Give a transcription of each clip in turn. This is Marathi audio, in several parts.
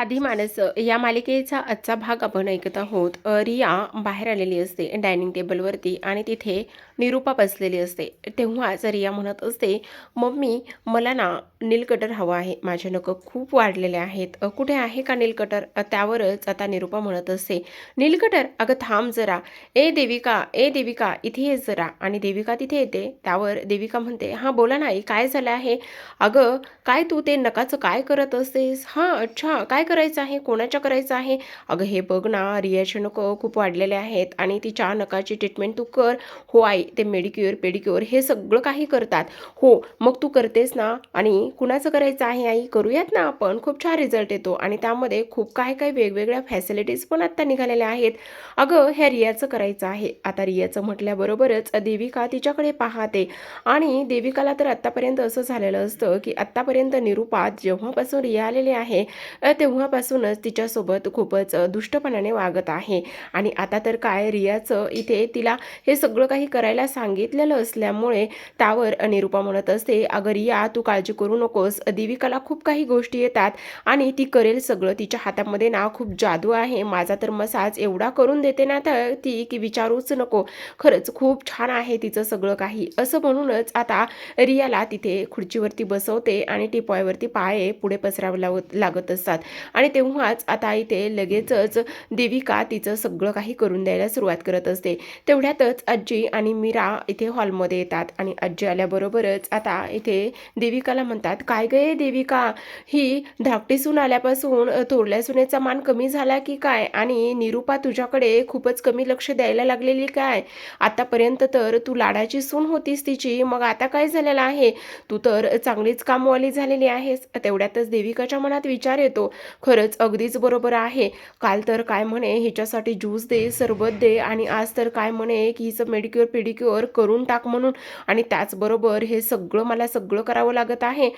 आधी माणसं या मालिकेचा आजचा भाग आपण ऐकत आहोत. रिया बाहेर आलेली असते डायनिंग टेबलवरती आणि तिथे निरूपा बसलेली असते. तेव्हाच रिया म्हणत असते मम्मी मला ना नीलकटर हवं आहे. माझे नकं खूप वाढलेले आहेत. कुठे आहे का नीलकटर? त्यावरच आता निरूपा म्हणत असते नीलकटर अगं थांब जरा. ए देविका ए देविका इथे ये जरा. आणि देविका तिथे येते. त्यावर देविका म्हणते हां बोला नाही काय झालं आहे? अगं काय तू ते नकाचं काय करत असतेस? हां अच्छा काय करायचं आहे? कोणाच्या करायचं आहे? अगं हे बघ ना रियाचे नकं खूप वाढलेले आहेत आणि तिच्या नकाची ट्रीटमेंट तू कर. हो आई ते मेडिक्युअर पेडिक्युअर हे सगळं काही करतात. हो मग तू करतेस ना? आणि कुणाचं करायचं आहे आई? करूयात ना आपण. खूप छान रिझल्ट येतो. आणि त्यामध्ये खूप काही काही वेगवेगळ्या फॅसिलिटीज पण आत्ता निघालेल्या आहेत. अगं ह्या रियाचं करायचं आहे. आता रियाचं म्हटल्याबरोबरच देविका तिच्याकडे पाहते. आणि देविकाला तर आत्तापर्यंत असं झालेलं असतं की आत्तापर्यंत निरूपात जेव्हापासून रिया आलेली आहे तेव्हापासूनच तिच्यासोबत खूपच दुष्टपणाने वागत आहे. आणि आता तर काय रियाचं इथे तिला हे सगळं काही करायला सांगितलेलं असल्यामुळे त्यावर अनिरुपा म्हणत असते अगर रिया तू काळजी करू नकोस. देविकाला खूप काही गोष्टी येतात आणि ती करेल सगळं. तिच्या हातामध्ये ना खूप जादू आहे. माझा तर मसाज एवढा करून देते ना तर ती की विचारूच नको. खरंच खूप छान आहे तिचं सगळं काही. असं म्हणूनच आता रियाला तिथे खुर्चीवरती बसवते आणि टिपॉयवरती पाये पुढे पसरावं लाव लागत असतात. आणि तेव्हाच आता इथे लगेचच देविका तिचं सगळं काही करून द्यायला सुरुवात करत असते. तेवढ्यातच आजी आणि मी मीरा इथे हॉलमध्ये येतात आणि आजी आल्याबरोबरच आता इथे देविकाला म्हणतात काय गय देविका? ही धाकटी सून आल्यापासून थोरल्या सुनेचा मान कमी झाला की काय? आणि निरूपा तुझ्याकडे खूपच कमी लक्ष द्यायला लागलेली काय? आतापर्यंत तर तू लाडाची सून होतीस तिची मग आता काय झालेलं आहे? तू तर चांगलीच कामवाली झालेली आहेस. तेवढ्यातच देविकाच्या मनात विचार येतो. खरंच अगदीच बरोबर आहे. काल तर काय म्हणे हिच्यासाठी ज्यूस दे सरबत दे आणि आज तर काय म्हणे की हिचं मेडिक्युअर पेडिक्युअर करून टाक म्हणून. आणि त्याचबरोबर हे सगळं मला सगळं करावं लागत आहे.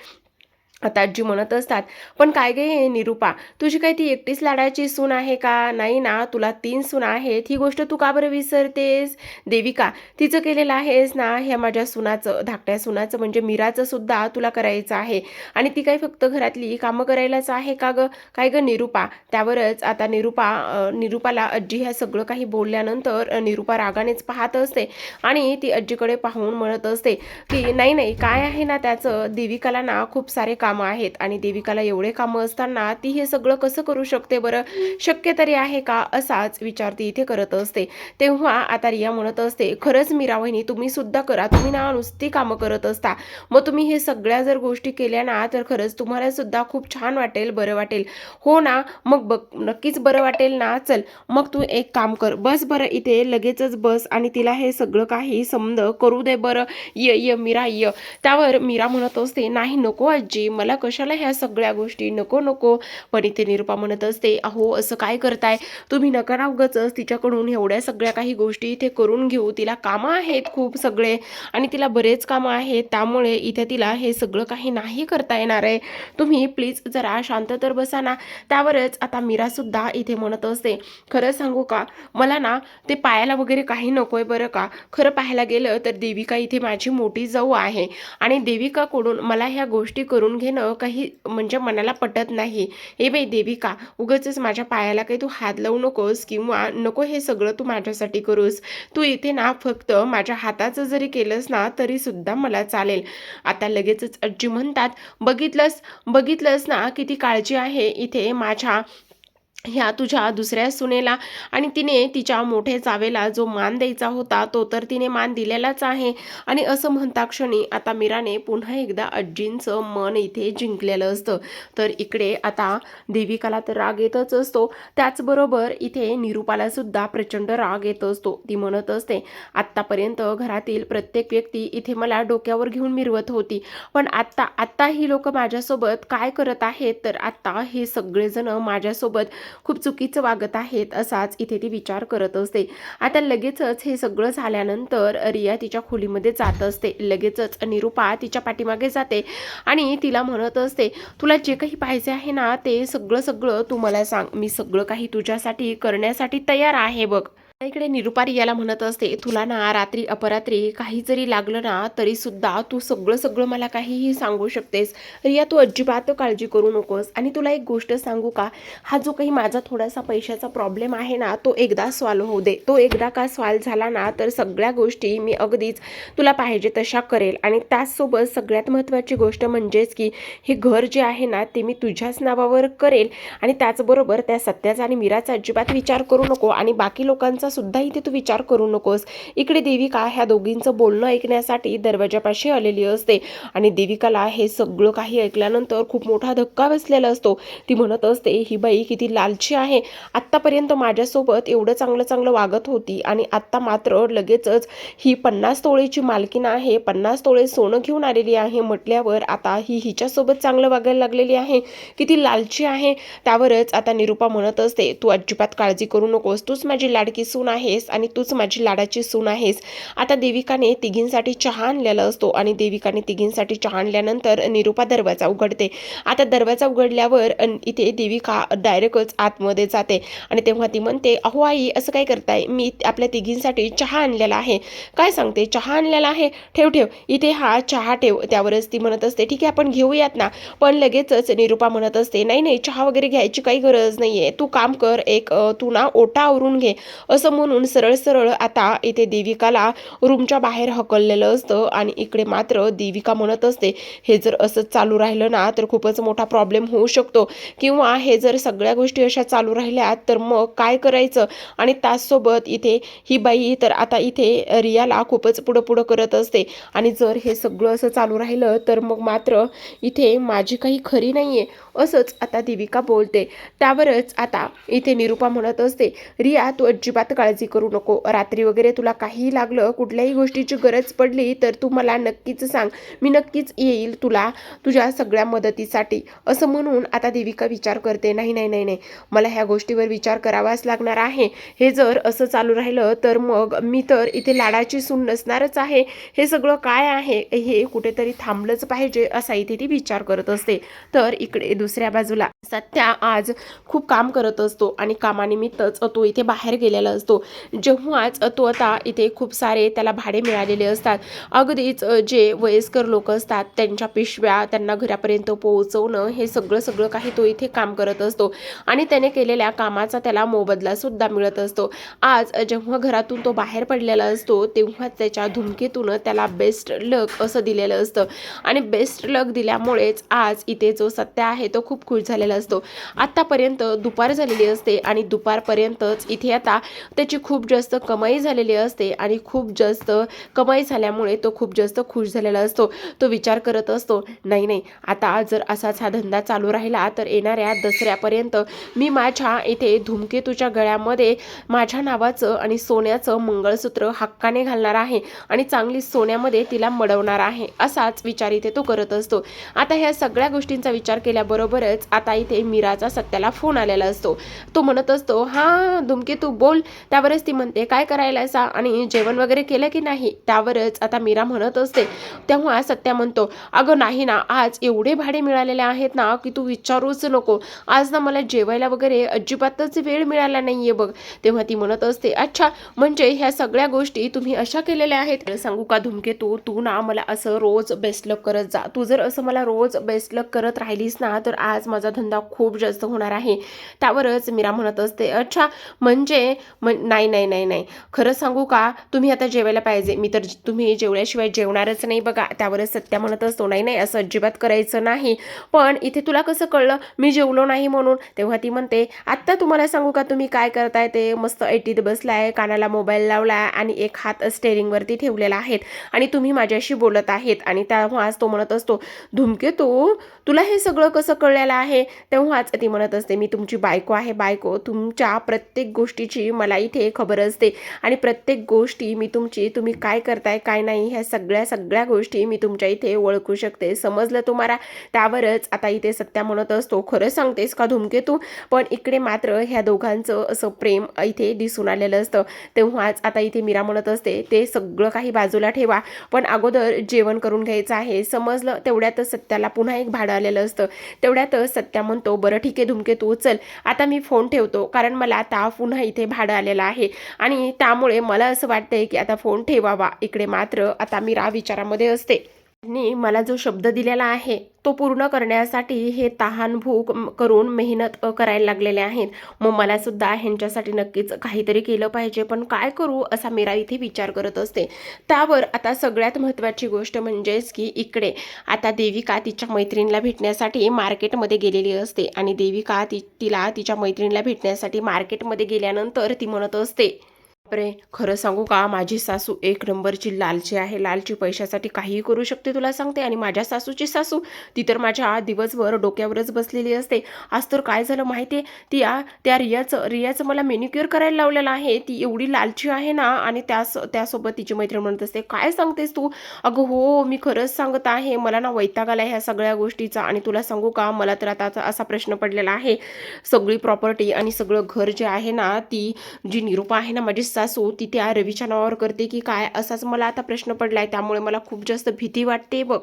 आता आजी म्हणत असतात पण काय गे हे निरूपा तुझी काय ती एकटीच लाडाची सून आहे का? नाही ना तुला तीन सून आहेत. ही गोष्ट तू का बरं विसरतेस? देविका तिचं केलेलं आहेस ना ह्या माझ्या सुनाचं धाकट्या सुनाचं म्हणजे मीराचं सुद्धा तुला करायचं आहे. आणि ती काय फक्त घरातली कामं करायलाच आहे का गं? काय गं निरूपा? त्यावरच आता निरूपा निरुपाला निरूपाला आजी ह्या सगळं काही बोलल्यानंतर निरुपा निरूपा रागानेच पाहत असते. आणि ती आजीकडे पाहून म्हणत असते की नाही नाही काय आहे ना त्याचं? देविकाला ना खूप सारे काम आहेत आणि देविकाला एवढे कामं असताना ती हे सगळं कसं करू शकते बरं? शक्य तरी आहे का? असाच विचार ती इथे करत असते. तेव्हा आता रिया म्हणत असते खरंच मीरा वहिनी तुम्ही सुद्धा करा. तुम्ही ना नुसती कामं करत असता. मग तुम्ही हे सगळ्या जर गोष्टी केल्या ना तर खरंच तुम्हाला सुद्धा खूप छान वाटेल बरं वाटेल. हो ना मग बघ नक्कीच बरं वाटेल ना. चल मग तू एक काम कर. बस बरं इथे लगेचच बस आणि तिला हे सगळं काही समज करू दे बरं. ये ये मीरा ये. त्यावर मीरा म्हणत असते नाही नको आजी मला मला कशाला ह्या सगळ्या गोष्टी? नको नको. पण इथे निरुपा म्हणत असते अहो असं काय करताय? तुम्ही नका ना उगाच तिच्याकडून एवढ्या सगळ्या काही गोष्टी इथे करून घेऊ. तिला कामं आहेत खूप सगळे आणि तिला बरेच कामं आहेत. त्यामुळे इथे तिला हे सगळं काही नाही करता येणार आहे. तुम्ही प्लीज जरा शांत तर बसा ना. त्यावरच आता मीरासुद्धा इथे म्हणत असते खरं सांगू का? मला ना ते पायाला वगैरे काही नको आहे बरं का? खरं पाहायला गेलं तर देविका इथे माझी मोठी जाऊ आहे आणि देविकाकडून मला ह्या गोष्टी करून घेणं काही म्हणजे मनाला पटत नाही. हे बाई देविका उगाचच माझ्या पायाला काही तू हात लावू नकोस किंवा नको हे सगळं तू माझ्यासाठी करूस. तू इथे ना फक्त माझ्या हाताचं जरी केलंस ना तरी सुद्धा मला चालेल. आता लगेचच आजी म्हणतात बघितलंस बघितलंस ना किती काळजी आहे इथे माझ्या ह्या तुझ्या दुसऱ्या सुनेला. आणि तिने तिच्या मोठे जावेला जो मान द्यायचा होता तो तर तिने मान दिलेलाच आहे. आणि असं म्हणता क्षणी आता मीराने पुन्हा एकदा आजींचं मन इथे जिंकलेलं असतं. तर इकडे आता देविकाला तर राग येतच असतो. त्याचबरोबर इथे निरूपाला सुद्धा प्रचंड राग येत असतो. ती म्हणत असते आत्तापर्यंत घरातील प्रत्येक व्यक्ती इथे मला डोक्यावर घेऊन मिरवत होती. पण आत्ता आत्ता ही लोक माझ्यासोबत काय करत आहेत? तर आत्ता हे सगळेजण माझ्यासोबत खूप चुकीचं वागत आहेत असाच इथे ती विचार करत असते. आता लगेचच हे सगळं झाल्यानंतर रिया तिच्या खोलीमध्ये जात असते. लगेचच निरूपा तिच्या पाठीमागे जाते आणि तिला म्हणत असते तुला जे काही पाहिजे आहे ना ते सगळं सगळं तू मला सांग. मी सगळं काही तुझ्यासाठी करण्यासाठी तयार आहे बघ. इकडे निरुपारी याला म्हणत असते तुला ना रात्री अपरात्री काही जरी लागलं ना तरी सुद्धा तू सगळं सगळं मला काहीही सांगू शकतेस. रिया तू अजिबात काळजी करू नकोस. आणि तुला एक गोष्ट सांगू का? हा जो काही माझा थोडासा पैशाचा प्रॉब्लेम आहे ना तो एकदा सॉल्व्ह होऊ दे. तो एकदा का सॉल्व्ह झाला ना तर सगळ्या गोष्टी मी अगदीच तुला पाहिजे तशा करेल. आणि त्याचसोबत सगळ्यात महत्त्वाची गोष्ट म्हणजेच की हे घर जे आहे ना ते मी तुझ्याच नावावर करेल. आणि त्याचबरोबर त्या सत्याचा आणि मीराचा अजिबात विचार करू नको. आणि बाकी लोकांचा सुद्धा इथे तू विचार करू नकोस. इकडे देविका ह्या दोघींचं बोलणं ऐकण्यासाठी दरवाजापाशी आलेली असते. आणि देविकाला हे सगळं काही ऐकल्यानंतर खूप मोठा धक्का बसलेला असतो. ती म्हणत असते ही बाई किती लालची आहे. आत्तापर्यंत माझ्यासोबत एवढं चांगलं चांगलं वागत होती आणि आत्ता मात्र लगेचच ही पन्नास तोळेची मालकीण आहे. पन्नास तोळे सोनं घेऊन आलेली आहे. म्हटल्यावर आता ही हिच्यासोबत चांगलं वागायला लागलेली आहे. किती लालची आहे. त्यावरच आता निरुपा म्हणत असते तू अजिबात काळजी करू नकोस. तूच माझी लाडकी सून आहेस आणि तूच माझी लाडाची सून आहेस. आता देविकाने तिघींसाठी चहा आणलेला असतो आणि देविकाने तिघींसाठी चहा आणल्यानंतर निरुपा दरवाजा उघडते. आता दरवाजा उघडल्यावर इथे देविका डायरेक्टच आतमध्ये जाते आणि तेव्हा ती म्हणते अहो आई असं काय करताय? मी आपल्या तिघींसाठी चहा आणलेला आहे. काय सांगते? चहा आणलेला आहे? ठेव ठेव. इथे हा चहा ठेव. त्यावरच ती म्हणत असते ठीक आहे आपण घेऊयात ना. पण लगेचच निरुपा म्हणत असते नाही नाही चहा वगैरे घ्यायची काही गरज नाही आहे तू काम कर एक तू ना ओटा आवरून घे. असं असं म्हणून सरळ सरळ आता इथे देविकाला रूमच्या बाहेर हकललेलं असतं आणि इकडे मात्र देविका म्हणत असते हे जर असंच चालू राहिलं ना तर खूपच मोठा प्रॉब्लेम होऊ शकतो. किंवा हे जर सगळ्या गोष्टी अशा चालू राहिल्या तर मग काय करायचं? आणि त्याचसोबत इथे ही बाई तर आता इथे रियाला खूपच पुढं पुढं करत असते. आणि जर हे सगळं असं चालू राहिलं तर मग मात्र इथे माझी काही खरी नाही आहे असंच आता देविका बोलते. त्यावरच आता इथे निरुपा म्हणत असते रिया तू अजिबात काळजी करू नको. रात्री वगैरे तुला काहीही लागलं कुठल्याही गोष्टीची गरज पडली तर तू मला नक्कीच सांग. मी नक्कीच येईल तुला तुझ्या सगळ्या मदतीसाठी. असं म्हणून आता देविका विचार करते नाही नाही नाही नाही. मला ह्या गोष्टीवर विचार करावाच लागणार आहे. हे जर असं चालू राहिलं तर मग मी तर इथे लाडाची सून नसणारच आहे. हे सगळं काय आहे? हे कुठेतरी थांबलंच पाहिजे असा इथे ती विचार करत असते. तर इकडे दुसऱ्या बाजूला. सत्या आज खूप काम करत असतो आणि कामानिमित्तच तो इथे बाहेर गेलेला असतो. जेव्हाच तो आता इथे खूप सारे त्याला भाडे मिळालेले असतात. अगदीच जे वयस्कर लोक असतात त्यांच्या पिशव्या त्यांना घरापर्यंत पोहोचवणं हे सगळं सगळं काही तो इथे काम करत असतो. आणि त्याने केलेल्या कामाचा त्याला मोबदलासुद्धा मिळत असतो. आज जेव्हा घरातून तो बाहेर पडलेला असतो तेव्हा त्याच्या धुमकेतून त्याला बेस्ट लक असं दिलेलं असतं. आणि बेस्ट लक दिल्यामुळेच आज इथे जो सत्य आहे तो खूप खुश झालेला असतो. आत्तापर्यंत दुपार झालेली असते आणि दुपारपर्यंतच इथे आता त्याची खूप जास्त कमाई झालेली असते आणि खूप जास्त कमाई झाल्यामुळे तो खूप जास्त खुश झालेला असतो. तो विचार करत असतो नाही नाही आता जर असाच हा धंदा चालू राहिला तर येणाऱ्या दसऱ्यापर्यंत मी माझ्या इथे धूमकेतूच्या गळ्यामध्ये माझ्या नावाचं आणि सोन्याचं मंगळसूत्र हक्काने घालणार आहे आणि चांगली सोन्यामध्ये तिला मडवणार आहे असाच विचार इथे तो करत असतो. आता ह्या सगळ्या गोष्टींचा विचार केल्याबरोबरच आता इथे मीराचा सत्याला फोन आलेला असतो. तो म्हणत असतो हा धुमकेतू बोल. त्यावरच ती म्हणते काय करायला असा आणि जेवण वगैरे केलं की नाही त्यावरच आता मीरा म्हणत असते. तेव्हा सत्या म्हणतो अगं नाही ना आज एवढे भाडे मिळालेले आहेत ना की तू विचारूच नको. आज ना मला जेवायला वगैरे अजिबातच वेळ मिळाला नाहीये बघ. तेव्हा ती म्हणत असते अच्छा म्हणजे ह्या सगळ्या गोष्टी तुम्ही अशा केलेल्या आहेत? सांगू का धुमकेतू तू ना मला असं रोज बेस्ट लक करत जा. तू जर असं मला रोज बेस्ट लक करत राहिलीस ना तर आज माझा धंदा खूप जास्त होणार आहे. त्यावरच मीरा म्हणत असते अच्छा म्हणजे नाही नाही नाही नाही. खरं सांगू का? तुम्ही आता जेवायला पाहिजे. मी तर तुम्ही जेवल्याशिवाय जेवणारच नाही बघा. त्यावरच सत्या म्हणत असतो नाही नाही असं अजिबात करायचं नाही. पण इथे तुला कसं कळलं? मी जेवलो नाही म्हणून. तेव्हा ती म्हणते आत्ता तुम्हाला सांगू का तुम्ही काय करताय? ते मस्त ऐटीत बसलाय कानाला मोबाईल लावलाय आणि एक हात स्टेअरिंगवरती ठेवलेला आहेत आणि तुम्ही माझ्याशी बोलत आहेत. आणि तेव्हाच तो म्हणत असतो धुमके तू तुला हे सगळं कसं कळलेलं आहे? तेव्हाच ती म्हणत असते मी तुमची बायको आहे बायको तुमच्या प्रत्येक गोष्टीची मला इथे खबर असते आणि प्रत्येक गोष्टी मी तुमची तुम्ही काय करताय काय नाही ह्या सगळ्या सगळ्या गोष्टी मी तुमच्या इथे ओळखू शकते. समजलं तुम्हाला? त्यावरच आता इथे सत्या म्हणत असतो खरं सांगतेस का धुमकेतू पण इकडे मात्र ह्या दोघांचं असं प्रेम इथे दिसून आलेलं असतं. तेव्हाच आता इथे मीरा म्हणत असते ते सगळं काही बाजूला ठेवा पण अगोदर जेवण करून घ्यायचं आहे. समजलं तेवढ्यातच सत्याला पुन्हा एक भाडं आलेलं असतं. तेवढ्यातच सत्या म्हणतो बरं ठीक आहे धुमके उचल. आता मी फोन ठेवतो कारण मला आता पुन्हा इथे भाडं आलेलं आहे. आणि त्यामुळे मला असं वाटतंय की आता फोन ठेवावा. इकडे मात्र आता मी रा विचारामध्ये असते. त्यांनी मला जो शब्द दिलेला आहे तो पूर्ण करण्यासाठी हे तहान भूक करून मेहनत करायला लागलेले आहेत. मग मला सुद्धा ह्यांच्यासाठी नक्कीच काहीतरी केलं पाहिजे. पण काय करू असा मीरा इथे विचार करत असते. त्यावर आता सगळ्यात महत्त्वाची गोष्ट म्हणजेच की इकडे. आता देविका तिच्या मैत्रिणीला भेटण्यासाठी मार्केटमध्ये गेलेली असते आणि देविका ती तिला तिच्या मैत्रिणीला भेटण्यासाठी मार्केटमध्ये गेल्यानंतर ती म्हणत असते बापरे खरं सांगू का? माझी सासू एक नंबरची लालची आहे. लालची पैशासाठी काहीही करू शकते तुला सांगते. आणि माझ्या सासूची सासू ती तर माझ्या दिवसभर डोक्यावरच बसलेली असते. आज तर काय झालं माहिती आहे ती या त्या रियाचं रियाचं मला मेनिक्युअर करायला लावलेलं आहे. ती एवढी लालची आहे ना? आणि त्यास त्यासोबत तिची मैत्रीण म्हणत असते काय सांगतेस तू? अगं हो मी खरंच सांगत आहे. मला ना वैताग आला ह्या सगळ्या गोष्टीचा आणि तुला सांगू का? मला तर आता असा प्रश्न पडलेला आहे. सगळी प्रॉपर्टी आणि सगळं घर जे आहे ना ती जी निरूपा आहे ना माझी सासू ती त्या रवीच्या नावावर करते की काय असाच मला आता प्रश्न पडला आहे त्यामुळे मला खूप जास्त भीती वाटते बघ.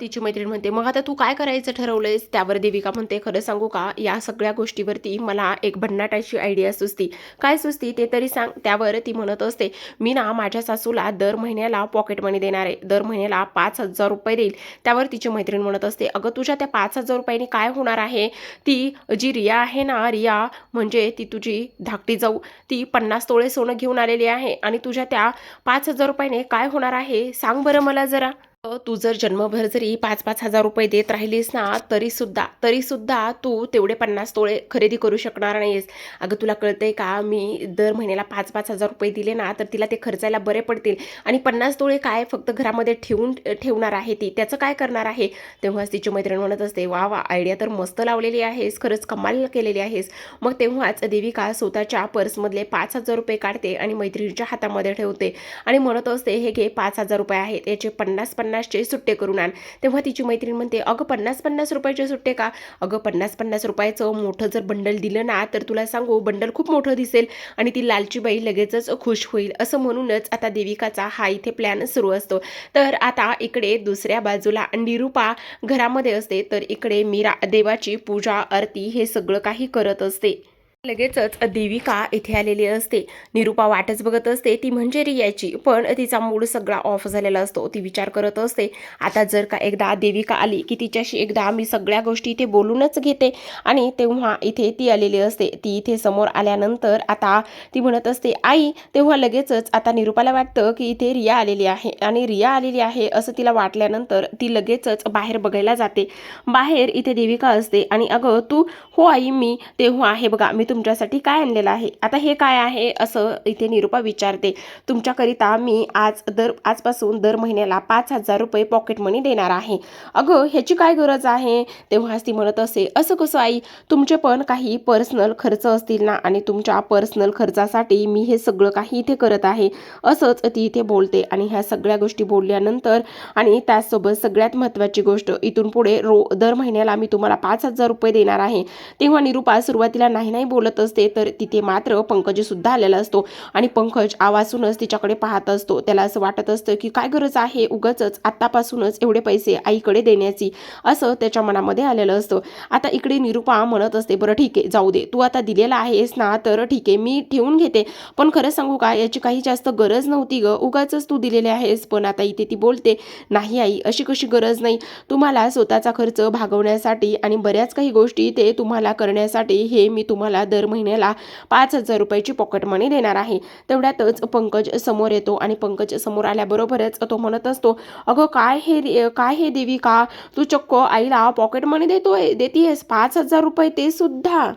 तिची मैत्रीण म्हणते मग आता तू काय करायचं ठरवलंयस? त्यावर देविका म्हणते खरं सांगू का या सगळ्या गोष्टीवरती मला एक भन्नाटाची आयडिया सुचती. काय सुचती? ते तरी सांग. त्यावर ती म्हणत असते मी ना माझ्या सासूला दर महिन्याला पॉकेट मनी देणार आहे. दर महिन्याला पाच हजार रुपये देईल. त्यावर तिची मैत्रीण म्हणत असते अगं तुझ्या त्या पाच हजार रुपयांनी काय होणार आहे? ती जी रिया आहे ना रिया म्हणजे ती तुझी धाकटी जाऊ ती पन्नास तोळे सोनं घेऊन आलेली आहे. आणि तुझ्या त्या पाच हजार रुपयाने काय होणार आहे? सांग बरं मला जरा. तू जर जन्मभर जरी पाच पाच हजार रुपये देत राहिलीस ना तरी सुद्धा तरी सुद्धा तू तेवढे पन्नास तोळे खरेदी करू शकणार नाहीस. अगं तुला कळतंय का? मी दर महिन्याला पाच पाच हजार रुपये दिले ना तर तिला ते खर्चायला बरे पडतील. आणि पन्नास तोळे काय फक्त घरामध्ये ठेवून ठेवणार आहे ती? त्याचं काय करणार आहे? तेव्हाच तिची मैत्रीण म्हणत असते वा वा आयडिया तर मस्त लावलेली आहेस. खरंच कमाल केलेली आहेस. मग तेव्हाच देविका स्वतःच्या पर्समधले पाच हजार रुपये काढते आणि मैत्रिणीच्या हातामध्ये ठेवते आणि म्हणत असते हे घे पाच हजार रुपये आहेत. याचे पन्नास पन्नासचे सुट्टे करून आण. तेव्हा तिची मैत्रीण म्हणते अगं पन्नास पन्नास रुपयाचे सुट्टे का? अगं पन्नास पन्नास रुपयाचं मोठं जर बंडल दिलं ना तर तुला सांगू बंडल खूप मोठं दिसेल आणि ती लालचीबाई लगेचच खुश होईल. असं म्हणूनच आता देविकाचा हा इथे प्लॅन सुरू असतो. तर आता इकडे दुसऱ्या बाजूला निरूपा घरामध्ये असते. तर इकडे मीरा देवाची पूजा आरती हे सगळं काही करत असते. लगेचच देविका इथे आलेली असते. निरूपा वाटच बघत असते ती म्हणजे रियाची पण तिचा मूड सगळा ऑफ झालेला असतो ती विचार करत असते. आता जर का एकदा देविका आली की तिच्याशी एकदा मी सगळ्या गोष्टी इथे बोलूनच घेते. आणि तेव्हा इथे ती आलेली असते. ती इथे समोर आल्यानंतर आता ती म्हणत असते आई तेव्हा लगेचच आता निरूपाला वाटतं की इथे रिया आलेली आहे. आणि रिया आलेली आहे असं तिला वाटल्यानंतर ती लगेचच बाहेर बघायला जाते. बाहेर इथे देविका असते आणि अगं तू हो आई मी तेव्हा आहे बघा. मी तुमच्यासाठी काय आणलेलं आहे? आता हे काय आहे असं इथे निरूपा विचारते. तुमच्याकरिता मी आज दर आजपासून दर महिन्याला पाच हजार रुपये पॉकेट मनी देणार आहे. अगं ह्याची काय गरज आहे? तेव्हाच ती म्हणत असे असं कसं आई? तुमचे पण काही पर्सनल खर्च असतील ना आणि तुमच्या पर्सनल खर्चासाठी मी हे सगळं काही इथे करत आहे. असंच ती इथे बोलते आणि ह्या सगळ्या गोष्टी बोलल्यानंतर आणि त्याचसोबत सगळ्यात महत्त्वाची गोष्ट इथून पुढे रो दर महिन्याला मी तुम्हाला पाच हजार रुपये देणार आहे. तेव्हा निरूपा सुरुवातीला नाही नाही बोल बोलत असते तर तिथे मात्र पंकज सुद्धा आलेला असतो. आणि पंकज आवाजूनच तिच्याकडे पाहत असतो. त्याला असं वाटत असतं की काय गरज आहे? उगाच आत्तापासूनच एवढे पैसे आईकडे देण्याची. असं त्याच्या मनामध्ये आलेलं असतं. आता इकडे निरुपा म्हणत असते बरं ठीक आहे जाऊ दे. तू आता दिलेला आहेस ना तर ठीक आहे मी ठेवून घेते. पण खरं सांगू का याची काही जास्त गरज नव्हती ग. उगाच तू दिलेले आहेस पण आता इथे ती बोलते नाही आई अशी कशी गरज नाही. तुम्हाला स्वतःचा खर्च भागवण्यासाठी आणि बऱ्याच काही गोष्टी ते तुम्हाला करण्यासाठी हे मी तुम्हाला दर महिन्याला पाच हजार रुपयाची पॉकेट मनी देणार आहे. तेवढ्यातच पंकज समोर येतो आणि पंकज समोर आल्याबरोबरच तो म्हणत असतो अगं काय हे काय हे देवी का तू चक्क आईला पॉकेट मनी देतोय देतीयस पाच हजार रुपये ते सुद्धा.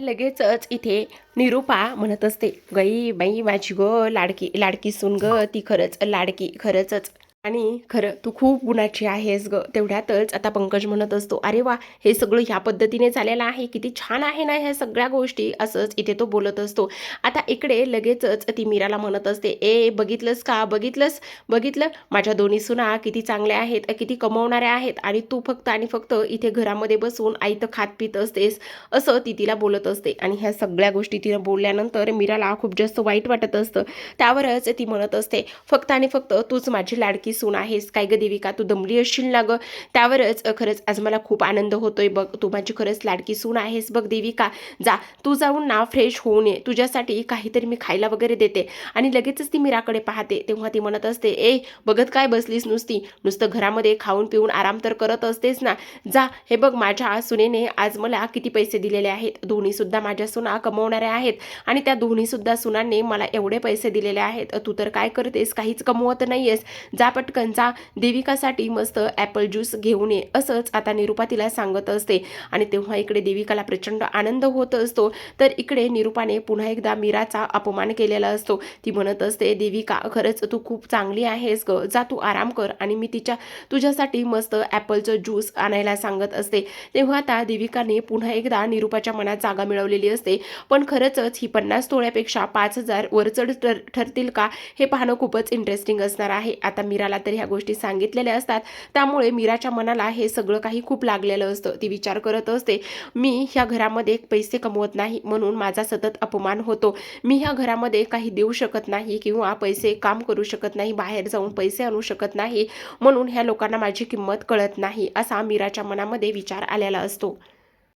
लगेचच इथे निरूपा म्हणत असते गई बाई माझी गो लाडकी लाडकी सून ग ती खरंच लाडकी खरंचच. आणि खरं तू खूप गुणाची आहेस ग. तेवढ्यातच आता पंकज म्हणत असतो अरे वा हे सगळं ह्या पद्धतीने चालेलं आहे. किती छान आहे ना ह्या सगळ्या गोष्टी असंच इथे तो बोलत असतो. आता इकडे लगेचच ती मीराला म्हणत असते ए बघितलंस का? बघितलंस? बघितलं? माझ्या दोन्ही सुना किती चांगल्या आहेत किती कमवणाऱ्या आहेत आणि तू फक्त आणि फक्त इथे घरामध्ये बसून आई तर खात पित असतेस असं ती तिला बोलत असते. आणि ह्या सगळ्या गोष्टी तिनं बोलल्यानंतर मीराला खूप जास्त वाईट वाटत असतं. त्यावरच ती म्हणत असते फक्त आणि फक्त तूच माझी लाडकी लाडकी सून आहेस काय ग देविका तू दमली असशील ना गं? त्यावरच खरंच आज मला खूप आनंद होतोय बघ. तू माझी खरंच लाडकी सून आहेस बघ देविका. जा तू जाऊन ना फ्रेश होऊन ये. तुझ्यासाठी काहीतरी मी खायला वगैरे देते. आणि लगेचच ती मीराकडे पाहते. तेव्हा ती म्हणत असते ए बघत काय बसलीस नुसती? नुसतं घरामध्ये खाऊन पिऊन आराम तर करत असतेस ना? जा हे बघ माझ्या सुनेने आज मला किती पैसे दिलेले आहेत? दोन्ही सुद्धा माझ्या सुना कमवणाऱ्या आहेत. आणि त्या दोन्ही सुद्धा सुनांनी मला एवढे पैसे दिलेले आहेत. तू तर काय करतेस? काहीच कमवत नाहीयेस. जा पटकनचा देविकासाठी मस्त ॲपल ज्यूस घेऊन ये असंच आता निरुपा तिला सांगत असते. आणि तेव्हा इकडे देविकाला प्रचंड आनंद होत असतो. तर इकडे निरुपाने पुन्हा एकदा मीराचा अपमान केलेला असतो. ती म्हणत असते देविका खरंच तू खूप चांगली आहेस ग. जा तू आराम कर आणि मी तिच्या तुझ्यासाठी मस्त ॲपलचं ज्यूस आणायला सांगत असते. तेव्हा आता देविकाने पुन्हा एकदा निरुपाच्या मनात जागा मिळवलेली असते. पण खरंचच ही पन्नास तोळ्यापेक्षा पाच हजार वरचढ ठरतील का? हे पाहणं खूपच इंटरेस्टिंग असणार आहे. आता मीराला तर ह्या गोष्टी सांगितलेल्या असतात. त्यामुळे मीराच्या मनाला हे सगळं काही खूप लागलेलं असतं. ती विचार करत असते मी ह्या घरामध्ये पैसे कमवत नाही म्हणून माझा सतत अपमान होतो. मी ह्या घरामध्ये काही देऊ शकत नाही किंवा पैसे काम करू शकत नाही बाहेर जाऊन पैसे आणू शकत नाही म्हणून ह्या लोकांना माझी किंमत कळत नाही असा मीराच्या मनामध्ये विचार आलेला असतो.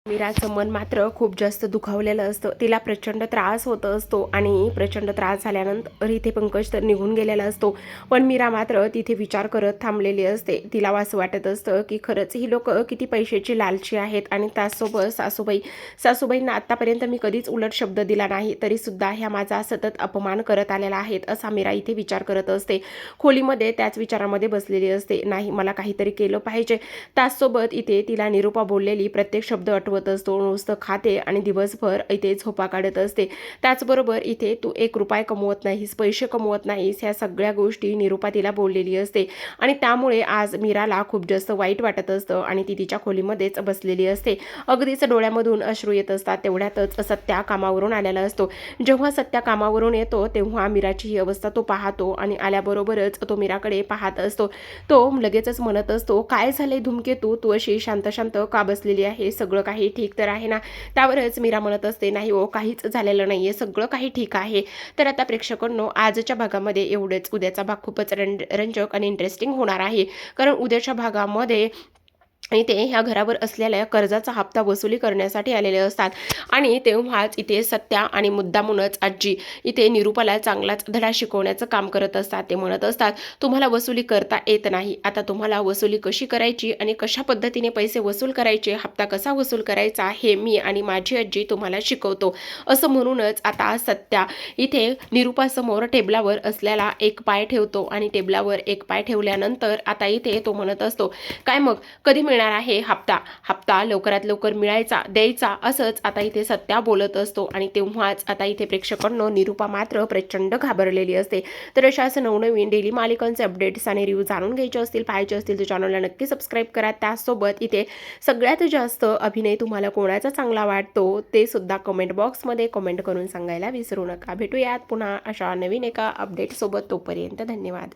मीराचं मन मात्र खूप जास्त दुखावलेलं असतं. तिला प्रचंड त्रास होत असतो आणि प्रचंड त्रास झाल्यानंतर इथे पंकज तर निघून गेलेला असतो. पण मीरा मात्र तिथे विचार करत थांबलेली असते. तिला असं वाटत असतं की खरंच ही लोक किती पैशाची लालची आहेत आणि त्याचसोबत सासूबाई सासूबाईंना आत्तापर्यंत मी कधीच उलट शब्द दिला नाही तरीसुद्धा ह्या माझा सतत अपमान करत आलेला आहेत असा मीरा इथे विचार करत असते. खोलीमध्ये त्याच विचारामध्ये बसलेली असते. नाही मला काहीतरी केलं पाहिजे. त्याचसोबत इथे तिला निरूपा बोललेली प्रत्येक शब्द आठवत असतो नुसतं खाते आणि दिवसभर इथे झोपा काढत असते. त्याचबरोबर इथे तू एक रुपये कमवत नाहीस पैसे कमवत नाहीस ह्या सगळ्या गोष्टी निरुपातीला बोललेली असते. आणि त्यामुळे आज मीराला खूप जास्त वाईट वाटत असतं आणि ती तिच्या खोलीमध्येच बसलेली असते. अगदीच डोळ्यामधून अश्रू येत असतात तेवढ्यातच सत्या कामावरून आलेला असतो. जेव्हा सत्या कामावरून येतो तेव्हा मीराची ही अवस्था तो पाहतो आणि आल्याबरोबरच तो मीराकडे पाहत असतो. तो लगेचच म्हणत असतो काय झाले धुमकेतू? तू अशी शांत शांत का बसलेली आहे? सगळं काही ठीक तर आहे ना? त्यावरच मीरा म्हणत असते नाही हो काहीच झालेलं नाहीये सगळं काही ठीक आहे. तर आता प्रेक्षकांनो आजच्या भागामध्ये एवढंच. उद्याचा भाग खूपच रं रंजक आणि इंटरेस्टिंग होणार आहे. कारण उद्याच्या भागामध्ये इथे ह्या घरावर असलेल्या कर्जाचा हप्ता वसुली करण्यासाठी आलेले असतात. आणि तेव्हाच इथे सत्या आणि मुद्दामूनच आजी इथे निरूपाला चांगलाच धडा शिकवण्याचं काम करत असतात. ते म्हणत असतात तुम्हाला वसुली करता येत नाही. आता तुम्हाला वसुली कशी करायची आणि कशा पद्धतीने पैसे वसूल करायचे? हप्ता कसा वसूल करायचा? हे मी आणि माझी आजी तुम्हाला शिकवतो. असं म्हणूनच आता सत्या इथे निरूपासमोर टेबलावर असलेला एक पाय ठेवतो. आणि टेबलावर एक पाय ठेवल्यानंतर आता इथे तो म्हणत असतो काय मग? कधी मिळणार आहे हप्ता. हप्ता लवकरात लवकर मिळायचा द्यायचा असंच आता इथे सत्या बोलत असतो आणि तेव्हाच आता इथे प्रेक्षकांनो निरूपा मात्र प्रचंड घाबरलेली असते. तर अशाच नवनवीन डेली मालिकांचे अपडेट्स आणि रिव्ह्यू जाणून घ्यायचे असतील पाहायचे असतील तर चॅनलला नक्की सबस्क्राईब करा. त्याचसोबत इथे सगळ्यात जास्त अभिनय तुम्हाला कोणाचा चांगला वाटतो ते सुद्धा कमेंट बॉक्समध्ये कमेंट करून सांगायला विसरू नका. भेटूयात पुन्हा अशा नवीन एका अपडेटसोबत तोपर्यंत धन्यवाद.